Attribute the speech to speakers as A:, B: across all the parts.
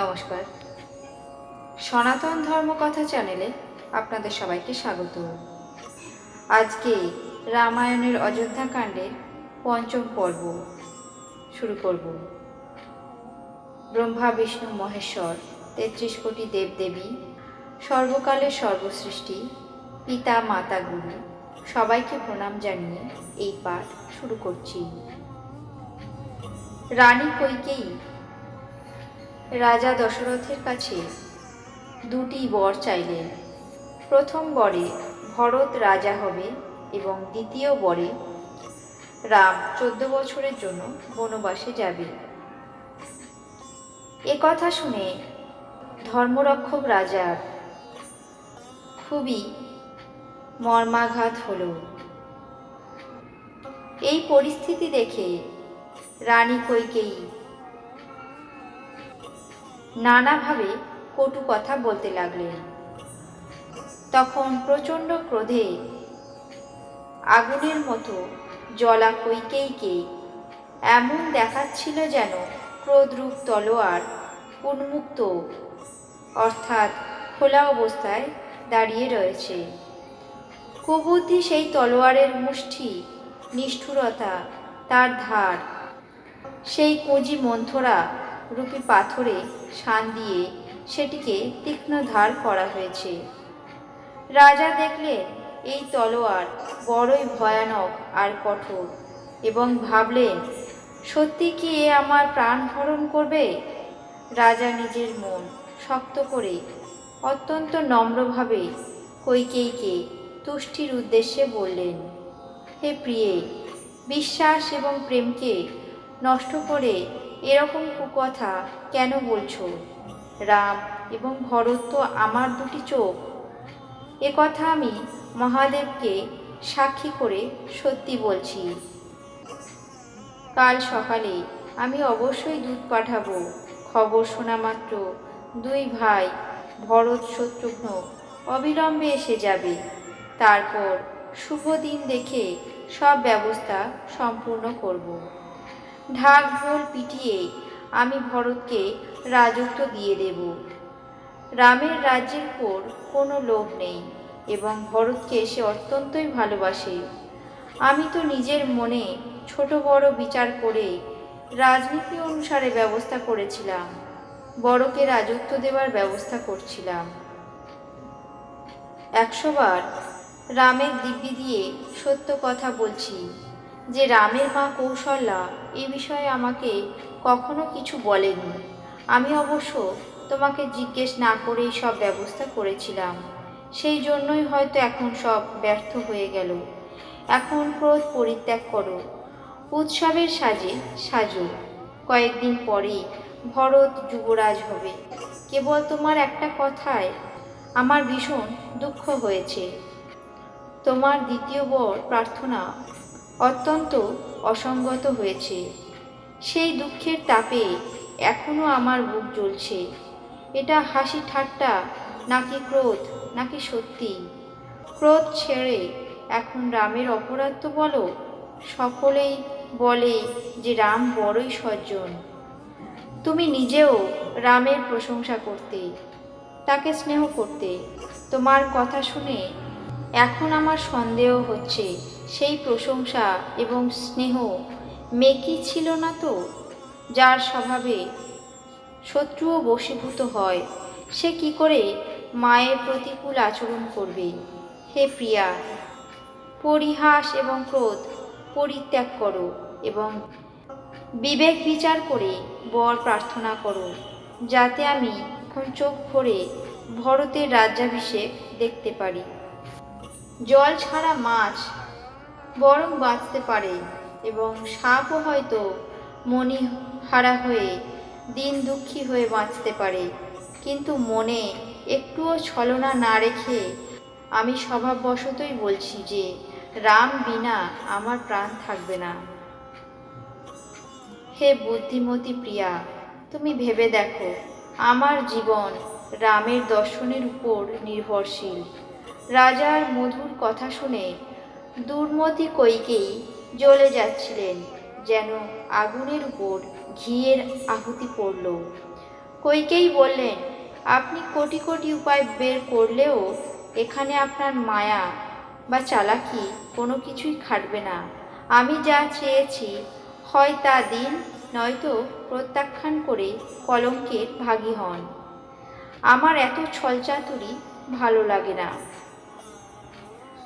A: নমস্কার। সনাতন ধর্মকথা চ্যানেলে আপনাদের সবাইকে স্বাগত আজকে রামায়ণের অযোধ্যা অযোধ্যাকাণ্ডের পঞ্চম পর্ব শুরু করব। ব্রহ্মা, বিষ্ণু, মহেশ্বর, তেত্রিশ কোটি দেবদেবী, সর্বকালের সর্বসৃষ্টি, পিতা, মাতা, গুরু, সবাইকে প্রণাম জানিয়ে এই পাঠ শুরু করছি। রানী কৈকেয়ী রাজা দশরথের কাছে দুটি বর চাইলেন প্রথম বরে ভরত রাজা হবে এবং দ্বিতীয় বরে রাম চোদ্দ বছরের জন্য বনবাসে যাবে। এ কথা শুনে ধর্মরক্ষক রাজার খুবই মর্মাঘাত হলো। এই পরিস্থিতি দেখে রানী কৈকেয়ী নানাভাবে কটু কথা বলতে লাগলেন। তখন প্রচণ্ড ক্রোধে আগুনের মতো জলা কৈকেয়ীকে এমন দেখাচ্ছিল যেন ক্রোধরূপ তলোয়ার উন্মুক্ত, অর্থাৎ খোলা অবস্থায় দাঁড়িয়ে রয়েছে। কুবুদ্ধি সেই তলোয়ারের মুষ্টি, নিষ্ঠুরতা, তার ধার, সেই কুঁজি মন্থরা রূপী পাথরে শান দিয়ে সেটিকে তীক্ষ্ণ ধার করা হয়েছে। রাজা দেখলেন এই তলোয়ার বড়ই ভয়ানক আর কঠোর এবং ভাবলেন, সত্যি কি এ আমার প্রাণ হরণ করবে? রাজা নিজের মন শক্ত করে অত্যন্ত নম্রভাবে কৈকেয়ীকে তুষ্টির উদ্দেশ্যে বললেন, হে প্রিয়ে, বিশ্বাস এবং প্রেমকে নষ্ট করে এরকম কুকথা কেন বলছো? রাম এবং ভরত তো আমার দুটি চোখ। এ কথা আমি মহাদেবকে সাক্ষী করে সত্যি বলছি। কাল সকালে আমি অবশ্যই দুধ পাঠাবো। খবর শোনা মাত্র দুই ভাই ভরত শত্রুঘ্ন অবিলম্বে এসে যাবে। তারপর শুভ দিন দেখে সব ব্যবস্থা সম্পূর্ণ করব। ঢাক ঢোল পিটিয়ে আমি ভরতকে রাজত্ব দিয়ে দেব। রামের রাজ্যের উপর কোনো লোভ নেই এবং ভরতকে সে অত্যন্তই ভালোবাসে। আমি তো নিজের মনে ছোট বড় বিচার করে রাজনীতি অনুসারে ব্যবস্থা করেছিলাম, বড়কে রাজত্ব দেওয়ার ব্যবস্থা করছিলাম। একশোবার রামের দিব্যি দিয়ে সত্য কথা বলছি। যে রামের মা কৌশল্যা এ বিষয়ে আমাকে কখনো কিছু বলেনি। আমি অবশ্য তোমাকে জিজ্ঞেস না করেই সব ব্যবস্থা করেছিলাম। সেই জন্যই হয়তো এখন সব ব্যর্থ হয়ে গেল। এখন ক্রোধ পরিত্যাগ করো। উৎসবের সাজে সাজো। কয়েকদিন পরেই ভরত যুবরাজ হবে। কেবল তোমার একটা কথায় আমার ভীষণ দুঃখ হয়েছে। তোমার দ্বিতীয় বর প্রার্থনা অত্যন্ত অসঙ্গত হয়েছে। সেই দুঃখের তাপে এখনও আমার বুক জ্বলছে। এটা হাসি ঠাট্টা নাকি ক্রোধ, নাকি সত্যি? ক্রোধ ছেড়ে এখন রামের অপরাধ তো বলো? সকলেই বলে যে রাম বড়ই সজ্জন। তুমি নিজেও রামের প্রশংসা করতে, তাকে স্নেহ করতে, তোমার কথা শুনে এখন আমার সন্দেহ হচ্ছে। সেই প্রশংসা এবং স্নেহ মেকি ছিল না তো? যার স্বভাবে শত্রুও বশীভূত হয়, সে কি করে মায়ের প্রতিকূল আচরণ করবে? হে প্রিয়া, পরিহাস এবং ক্রোধ পরিত্যাগ করো এবং বিবেক বিচার করে বর প্রার্থনা করো, যাতে আমি এখন চোখ ভরে ভরতের রাজ্যাভিষেক দেখতে পারি। জল ছাড়া মাছ বরং বাঁচতে পারে এবং সাপও হয়তো মনি হারা হয়ে দিন দুঃখী হয়ে বাঁচতে পারে। কিন্তু মনে একটুও ছলনা না রেখে আমি স্বভাববশতই বলছি যে, রাম বিনা আমার প্রাণ থাকবে না। হে বুদ্ধিমতী প্রিয়া, তুমি ভেবে দেখো, আমার জীবন রামের দর্শনের উপর নির্ভরশীল। রাজার মধুর কথা শুনে দুর্মতি কৈকেই জ্বলে যাচ্ছিলেন, যেন আগুনের উপর ঘিয়ের আহুতি পড়ল। কইকেই বললেন, আপনি কোটি কোটি উপায় বের করলেও এখানে আপনার মায়া বা চালাকি কোনো কিছুই খাটবে না। আমি যা চেয়েছি, হয় তা দিন, নয়তো প্রত্যাখ্যান করে কলঙ্কের ভাগী হন। আমার এত ছলচাতুরি ভালো লাগে না।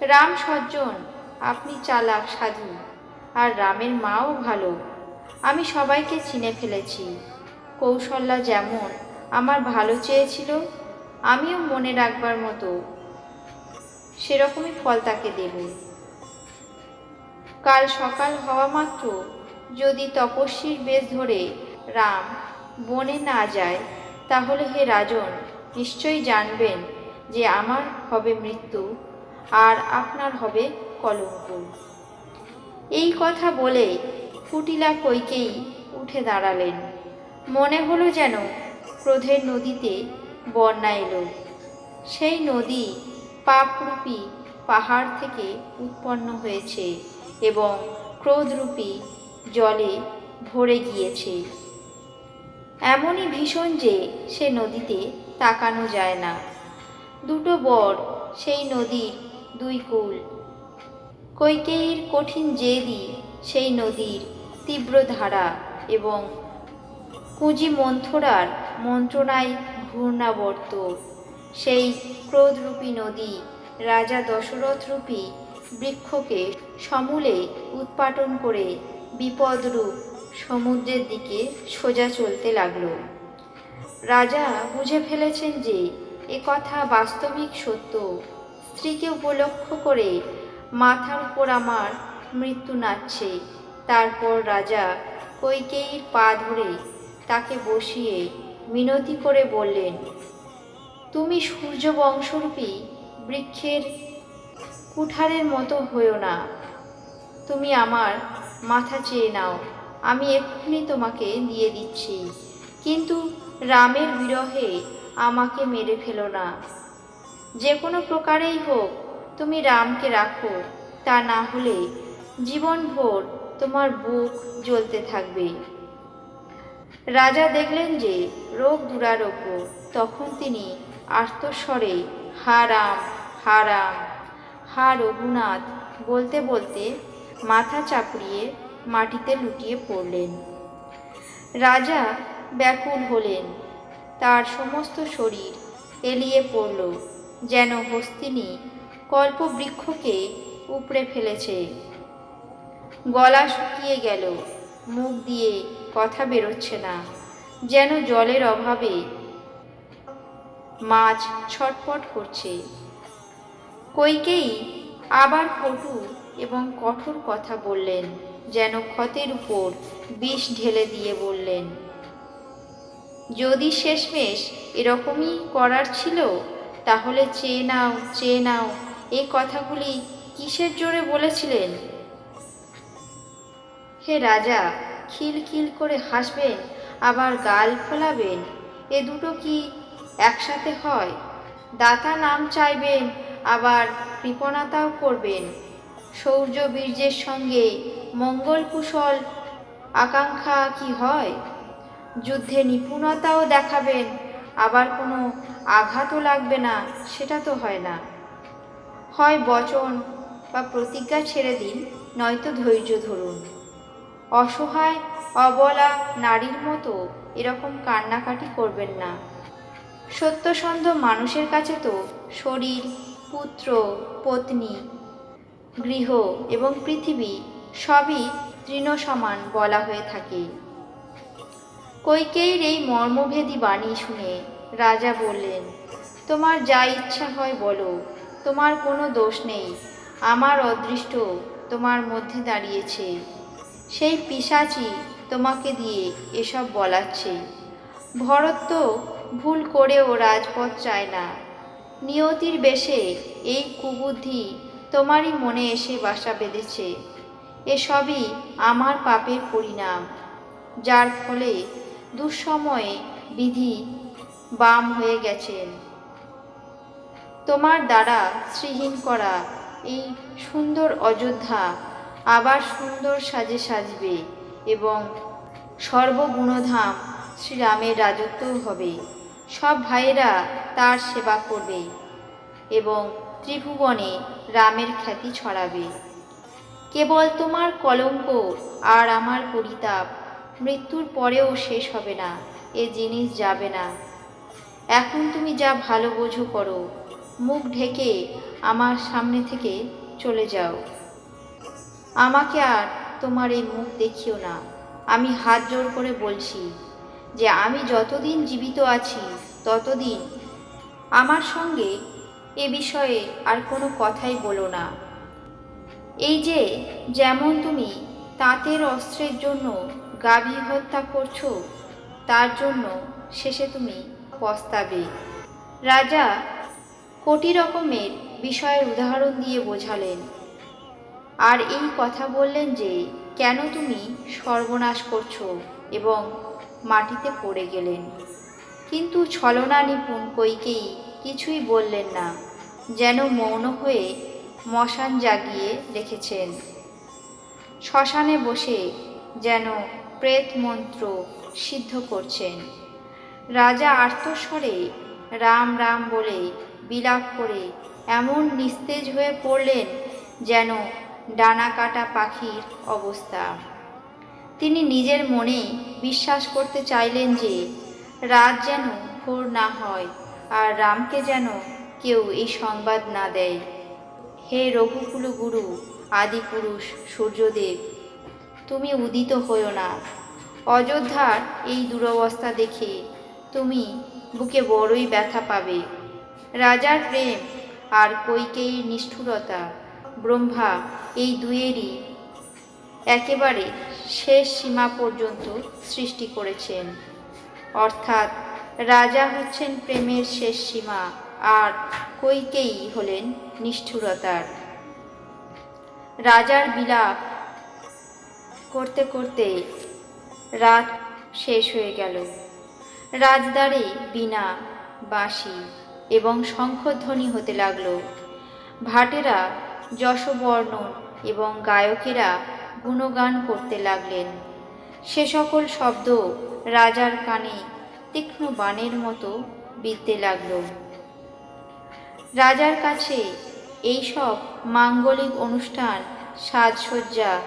A: রাম সজ্জন আপনি চালাক সাধু আর রামের মাও ভালো। আমি সবাইকে চিনে ফেলেছি। কৌশল্যা যেমন আমার ভালো চেয়েছিল, আমিও মনে রাখবার মতো। সেরকমই ফল তাকে দেব। কাল সকাল হওয়া মাত্র যদি তপস্বীর বেশ ধরে রাম বনে না যায়, তাহলে হে রাজন, নিশ্চয়ই জানবেন যে আমার হবে মৃত্যু, আর আপনার হবে কলঙ্ক। এই কথা বলে ফুটিলা কইকেই উঠে দাঁড়ালেন। মনে হলো যেন ক্রোধের নদীতে বন্যা এলো। সেই নদী পাপরূপী পাহাড় থেকে উৎপন্ন হয়েছে এবং ক্রোধরূপী জলে ভরে গিয়েছে। এমনই ভীষণ যে সে নদীতে তাকানো যায় না। দুটো বর সেই নদীর দুই কুল কৈকেয়ীর কঠিন জেদি, সেই নদীর তীব্র ধারা এবং কুঁজি মন্থরার মন্ত্রণায় ঘূর্ণাবর্ত। সেই ক্রোধরূপী নদী রাজা দশরথরূপী বৃক্ষকে সমূলে উৎপাটন করে বিপদরূপ সমুদ্রের দিকে সোজা চলতে লাগল। রাজা বুঝে ফেলেছেন যে এ কথা বাস্তবিক সত্য। স্ত্রীকে উপলক্ষ করে মাথার উপর আমার মৃত্যু নাচছে। তারপর রাজা কৈকেয়ীর পা ধরে তাকে বসিয়ে মিনতি করে বললেন, তুমি সূর্য বংশরূপী বৃক্ষের কুঠারের মতো হয়েও না। তুমি আমার মাথা চেয়ে নাও, আমি এক্ষুনি তোমাকে দিয়ে দিচ্ছি। কিন্তু রামের বিরহে আমাকে মেরে ফেলো না। যে কোনো প্রকারেই হোক তুমি রামকে রাখো, তা না হলে জীবনভর তোমার বুক জ্বলতে থাকবে। রাজা দেখলেন যে রোগ দুরারোগ্য, তখন তিনি আর্তস্বরে, হা রাম হা রাম, হা রঘুনাথ বলতে বলতে মাথা চাপড়িয়ে মাটিতে লুটিয়ে পড়লেন। রাজা ব্যাকুল হলেন, তার সমস্ত শরীর এলিয়ে পড়ল, যেন হস্তিনী কল্পবৃক্ষকে উপড়ে ফেলেছে। গলা শুকিয়ে গেল, মুখ দিয়ে কথা বেরোচ্ছে না, যেন জলের অভাবে মাছ ছটপট করছে। কইকেই আবার কটু এবং কঠোর কথা বললেন, যেন ক্ষতের উপর বিষ ঢেলে দিয়ে বললেন, যদি শেষমেশ এরকমই করার ছিল, তাহলে চেয়ে নাও চেয়ে নাও এই কথাগুলি কিসের জোরে বলেছিলেন? হে রাজা, খিলখিল করে হাসবেন, আবার গাল ফোলাবেন, এ দুটো কি একসাথে হয়? দাতা নাম চাইবেন, আবার কৃপণতাও করবেন। শৌর্য বীর্যের সঙ্গে মঙ্গল কুশল আকাঙ্ক্ষা কি হয়? যুদ্ধে নিপুণতাও দেখাবেন, আবার কোনো আঘাতও লাগবে না, সেটা তো হয় না। হয় বচন বা প্রতিজ্ঞা ছেড়ে দিন, নয়তো ধৈর্য ধরুন। অসহায়, অবলা নারীর মতো এরকম কান্নাকাটি করবেন না। সত্যসন্ধ মানুষের কাছে তো শরীর, পুত্র, পত্নী, গৃহ এবং পৃথিবী সবই তৃণ সমান বলা হয়ে থাকে। কৈকেয়ীর এই মর্মভেদী বাণী শুনে রাজা বললেন, তোমার যা ইচ্ছা হয় বলো। তোমার কোনো দোষ নেই। আমার অদৃষ্ট তোমার মধ্যে দাঁড়িয়েছে। সেই পিসাচি তোমাকে দিয়ে এসব বলাচ্ছে। ভরত তো ভুল করেও রাজপথ চায় না। নিয়তির বেশে এই কুবুদ্ধি তোমারই মনে এসে বাসা বেঁধেছে। এসবই আমার পাপের পরিণাম, যার ফলে দুঃসময়ে বিধি বাম হয়ে গেছেন। তোমার দ্বারা শ্রীহীন করা এই সুন্দর অযোধ্যা আবার সুন্দর সাজে সাজবে এবং সর্বগুণধাম শ্রীরামের রাজত্বও হবে। সব ভাইয়েরা তার সেবা করবে এবং ত্রিভুবনে রামের খ্যাতি ছড়াবে। কেবল তোমার কলঙ্ক আর আমার পরিতাপ মৃত্যুর পরেও শেষ হবে না, এ জিনিস যাবে না। এখন তুমি যা ভালো বোঝো করো মুখ ঢেকে আমার সামনে থেকে চলে যাও। আমাকে আর তোমার এই মুখ দেখিও না। আমি হাত জোর করে বলছি যে আমি যতদিন জীবিত আছি, ততদিন আমার সঙ্গে এ বিষয়ে আর কোনো কথাই বলো না। এই যে যেমন তুমি তাঁতের অস্ত্রের জন্য গাভী হত্যা করছ, তার জন্য শেষে তুমি পস্তাবে। রাজা কোটি রকমের বিষয়ের উদাহরণ দিয়ে বোঝালেন। আর এই কথা বললেন যে, কেন তুমি সর্বনাশ করছ এবং মাটিতে পড়ে গেলেন? কিন্তু ছলনা নিপুণ কইকেই কিছুই বললেন না, যেন মৌন হয়ে মশান জাগিয়ে রেখেছেন। শ্মশানে বসে যেন প্রেত মন্ত্র সিদ্ধ করছেন। রাজা আর্তস্বরে রাম রাম বলে বিলাপ করে এমন নিস্তেজ হয়ে পড়লেন যেন ডানা কাটা পাখির অবস্থা। তিনি নিজের মনে বিশ্বাস করতে চাইলেন যে রাত যেন ভোর না হয় আর রামকে যেন কেউ এই সংবাদ না দেয়। হে রঘুকুল গুরু, আদিপুরুষ, সূর্যদেব, তুমি উদিত হইও না। অযোধ্যার এই দুরবস্থা দেখে তুমি বুকে বড়ই ব্যথা পাবে। রাজার প্রেম আর কৈকেয়ীর নিষ্ঠুরতা। ব্রহ্মা এই দুয়েরই একেবারে শেষ সীমা পর্যন্ত সৃষ্টি করেছেন। অর্থাৎ রাজা হচ্ছেন প্রেমের শেষ সীমা আর কৈকেয়ী হলেন নিষ্ঠুরতার। রাজার বিলাপ করতে করতে রাত শেষ হয়ে গেল। রাজদারে বিনা বাঁশি এবং শঙ্খধ্বনি হতে লাগল। ভাটেরা, যশবর্ণন এবং গায়কেরা গুণগান করতে লাগলেন। সে সকল শব্দ রাজার কানে তীক্ষ্ণ বাণের মতো বিদ্যে লাগল। রাজার কাছে এই সব মাঙ্গলিক অনুষ্ঠান, সাজসজ্জা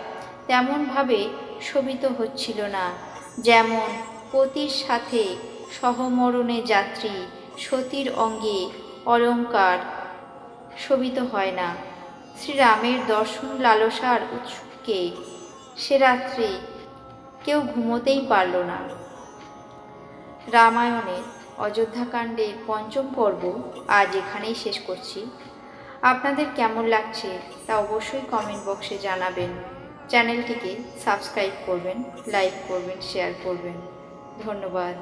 A: তেমনভাবে শোভিত হচ্ছিল না। যেমন পতির সাথে সহমরণে যাত্রী সতীর অঙ্গে অলঙ্কার শোভিত হয় না। শ্রীরামের দর্শন লালসার উৎসুককে সে রাত্রে কেউ ঘুমোতেই পারল না। রামায়ণের অযোধ্যাকাণ্ডের পঞ্চম পর্ব আজ এখানেই শেষ করছি। আপনাদের কেমন লাগছে তা অবশ্যই কমেন্ট বক্সে জানাবেন। চ্যানেলটিকে সাবস্ক্রাইব করবেন লাইক করবেন শেয়ার করবেন। ধন্যবাদ।